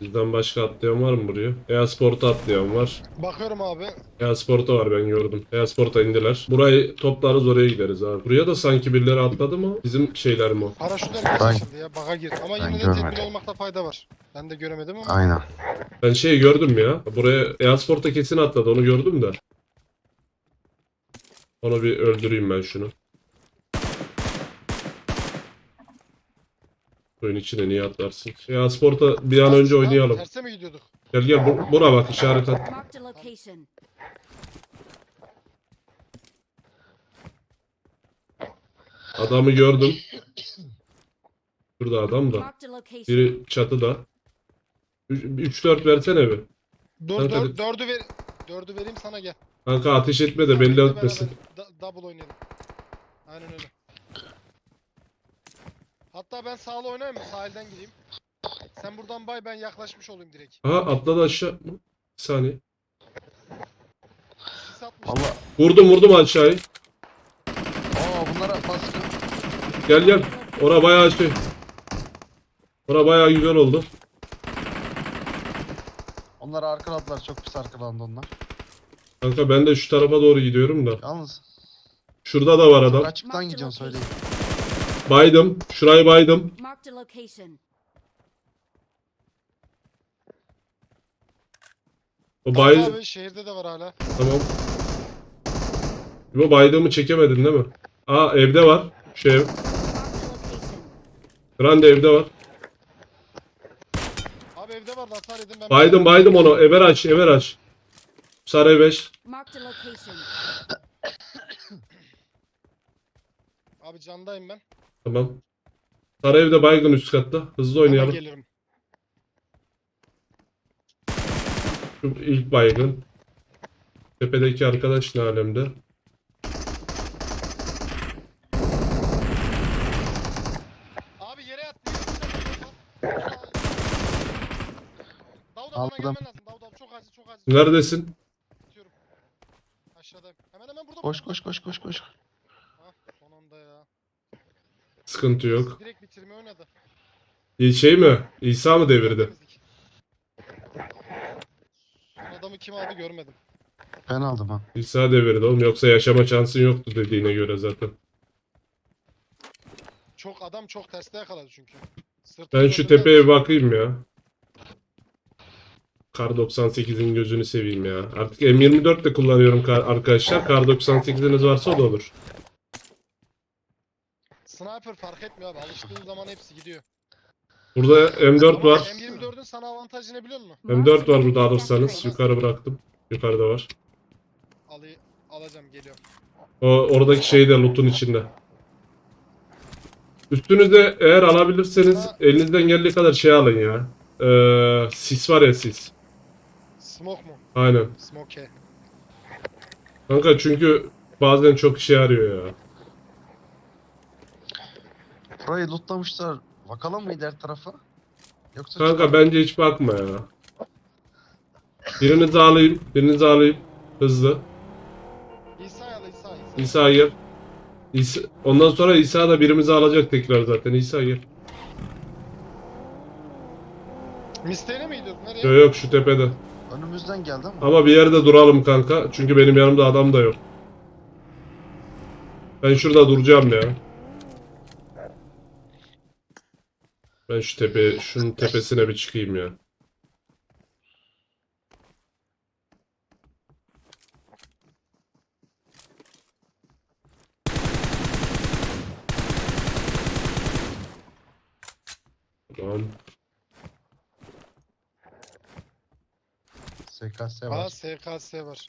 Bizden başka atlayan var mı buraya? E-Sport'a atlayan var. Bakıyorum abi. E-Sport'a var ben gördüm. E-Sport'a indiler. Burayı toplarız oraya gideriz abi. Buraya da sanki birileri atladı mı? Bizim şeyler mi o? Paraşütler Ben- geçildi ya. Baga girdi. Ama Ben yine de görmedim. tedbirli olmakta fayda var. Ben de göremedim ama. Aynen. Ben şey gördüm ya. Buraya E-Sport'a kesin atladı onu gördüm de. Onu bir öldüreyim ben şunu. Oyun içine niye atlarsın? E-Sport'a bir an önce oynayalım. Terse mi gidiyorduk? Gel gel bu- buna bak işaret at. Marked a location. Adamı gördüm. Burada adam da. Marked a location. Biri çatıda. 3-4 versene bir. Dur Kanka- dör, dördü ver. Dördü vereyim sana gel. Kanka ateş etme de belli Birlikte etmesin. beraber da- double oynayalım. Aynen öyle. Hatta ben sağlı oynayayım mı? Sahilden gideyim. Sen buradan bay ben yaklaşmış olayım direkt. Aha atladı aşağı. Bir saniye. Sis atmış. Valla. Vurdum vurdum aşağıyı. Aa bunlara baskın. Gel gel. Ora bayağı şey. Ora bayağı güzel oldu. Onlar arkaladılar. Çok pis arkalandı onlar. Kanka ben de şu tarafa doğru gidiyorum da. Yalnız Şurada da var adam. açıktan gidiyorum söyleyeyim. Baydım. Şurayı baydım. Marked a location. O Bay... Abi şehirde de var hala. Tamam. Bu baydığımı çekemedin değil mi? Aa evde var. Şu ev. A location. Grande evde var. Abi evde var hasar yedim ben. Baydım baydım onu. Ever aç, ever aç. Sarı 5. Marked a location. Abi candayım ben. Tamam. Sarı evde baygın üst katta. Hızlı Hemen oynayalım. gelirim. Şu ilk baygın. Tepedeki arkadaş ne alemde? Abi yere yattı. Davud abi bana Aldım. gelmen lazım. Davud abi çok acil çok acil. Neredesin? Aşağıda. Hemen hemen burada. Koş koş koş koş koş. Ha, son anda ya. Sıkıntı yok. Direkt bitirme oynadı. İyi şey mi? İsa mı devirdi? Temizlik. Adamı kim aldı görmedim. Ben aldım ha. İsa devirdi oğlum. Yoksa yaşama şansın yoktu dediğine göre zaten. Çok adam çok terste yakaladı çünkü. Sırtı Ben şu tepeye bir bakayım ya. Kar 98'in gözünü seveyim ya. Artık M24 de kullanıyorum kar- arkadaşlar. Kar 98'iniz varsa o da olur. Sniper fark etmiyor abi. Alıştığın zaman hepsi gidiyor. Burada M4 Ama var. M24'ün sana avantajı ne biliyor musun? M4 var burada alırsanız. Yukarı bıraktım. Yukarıda var. Alayı, alacağım geliyor. O oradaki şey de loot'un içinde. Üstünüzde eğer alabilirseniz elinizden geldiği kadar şey alın ya. Ee, sis var ya sis. Smoke mu? Aynen. Smoke. Kanka çünkü bazen çok işe yarıyor ya. Burayı lootlamışlar. Bakalım mıydı her tarafa? Yoksa Kanka çıkalım. bence hiç bakma ya. Birinizi alayım, birinizi alayım. Hızlı. İsa ya da İsa. İsa. İsa gel. İsa, ondan sonra İsa da birimizi alacak tekrar zaten. İsa gel. Misteğine mi gidiyordun? Nereye? Yok yok şu tepede. Önümüzden geldi ama. Ama bir yerde duralım kanka. Çünkü benim yanımda adam da yok. Ben şurada duracağım ya. Ben şu tepe, şunun tepesine bir çıkayım ya. Tamam. SKS Aa var. SKS var.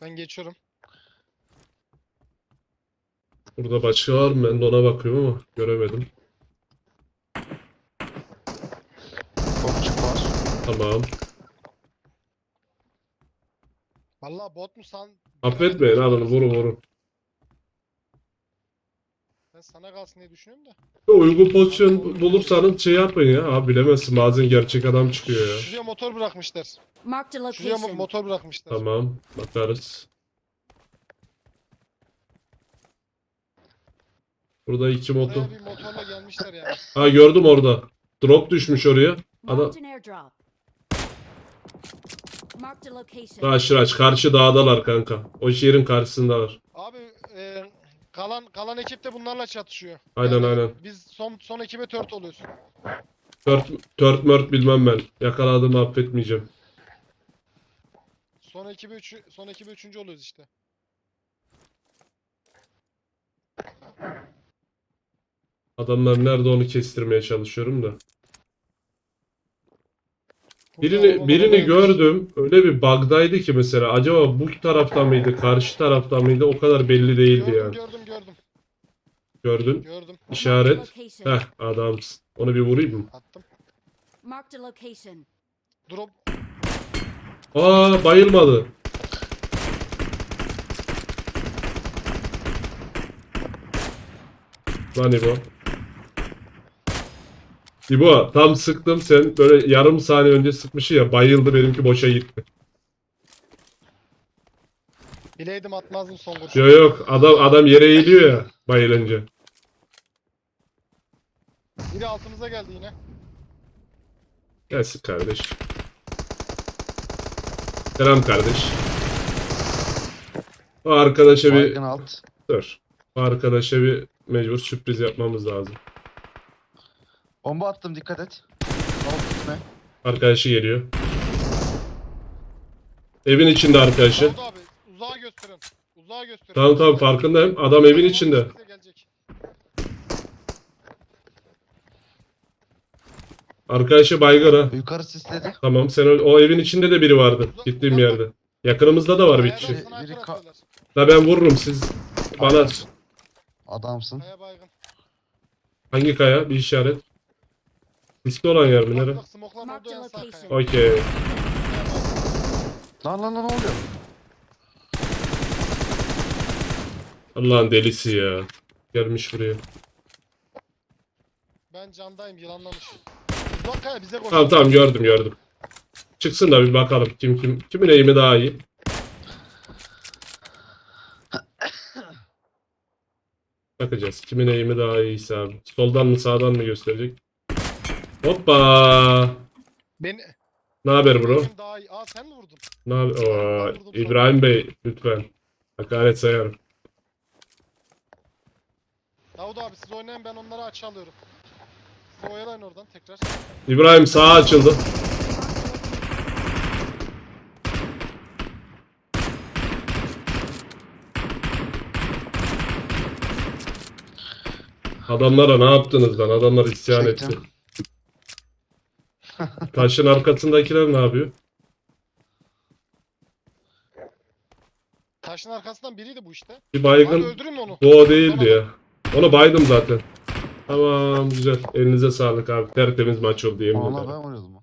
Ben geçiyorum. Burada başka var mı? Ben de ona bakıyorum ama göremedim. Topçuk var. Tamam. Vallahi bot mu san? Affetmeyin alın vurun vurun. Ben sana kalsın diye düşünüyorum da. Uygun pozisyon bulursanız şey yapın ya. Abi bilemezsin bazen gerçek adam çıkıyor ya. Şuraya motor bırakmışlar. Marked a Şuraya mo- location. motor bırakmışlar. Tamam bakarız. Burada iki motor. Buraya bir motorla gelmişler yani. Ha gördüm orada. Drop düşmüş oraya. Ada Marked an airdrop. Marked a location. Raş raş karşı dağdalar kanka. O şehrin karşısındalar. Abi e, kalan kalan ekip de bunlarla çatışıyor. Aynen, aynen. Biz son son ekibe tört oluyoruz. Tört, tört mört bilmem ben. Yakaladığımı affetmeyeceğim. Son ekibe üç, son ekibe üçüncü oluyoruz işte. Adamlar nerede onu kestirmeye çalışıyorum da. Birini birini gördüm. Öyle bir bug'daydı ki mesela acaba bu tarafta mıydı, karşı tarafta mıydı o kadar belli değildi Gördüm yani. gördüm gördüm. Gördün. Gördüm. İşaret. Heh adamsın. Onu bir vurayım mı? Attım. Marked a location. Drop. Aa bayılmadı. Lan İbo. İbo tam sıktım sen böyle yarım saniye önce sıkmışsın ya bayıldı benimki boşa gitti. Bileydim atmazdım son kurşun. Yok yok adam adam yere eğiliyor ya bayılınca. Biri altımıza geldi yine. Gelsin kardeş. Selam kardeş. O arkadaşa bir Baygın alt. dur. O arkadaşa bir mecbur sürpriz yapmamız lazım. Bomba attım dikkat et. Al gitme. Arkadaşı geliyor. Evin içinde arkadaşı. Oldu abi. Uzağa gösterin. Uzağa gösterin. Tamam tamam farkındayım. Adam evin içinde. bize gelecek. Arkadaşı baygın ha. Yukarı sisledi. Tamam sen o, o evin içinde de biri vardı. Gittiğim yerde. Yakınımızda da var bir kişi. Biri ka- ben vururum siz. Bana Adamsın. Kaya baygın. hangi kaya? Bir işaret. Riskli olan yer mi? Nere? Okey. Lan lan lan ne oluyor? Allah'ın delisi ya. Gelmiş buraya. Ben candayım yılanlamış. Uzak kaya bize koş. Tamam tamam gördüm gördüm. Çıksın da bir bakalım kim kim kimin eğimi daha iyi. Bakacağız. Kimin eğimi daha iyiyse abi. Soldan mı sağdan mı gösterecek? Hoppa. Beni... Ne haber bro? Benim Daha iyi. Aa sen mi vurdun? Ne haber? Oo, İbrahim Bey lütfen. Hakaret sayarım. Davut abi siz oynayın ben onları açı alıyorum. Siz oyalayın oradan tekrar. İbrahim sağa açıldı. Adamlara ne yaptınız lan? Adamlar isyan etti. Çektim. Taşın arkasındakiler ne yapıyor? Taşın arkasından biriydi bu işte. Bir baygın öldürün onu. bu o değildi ya. Onu baydım zaten. Tamam güzel. Elinize sağlık abi. Tertemiz maç oldu yemin Ona ederim. ben vuruyordum.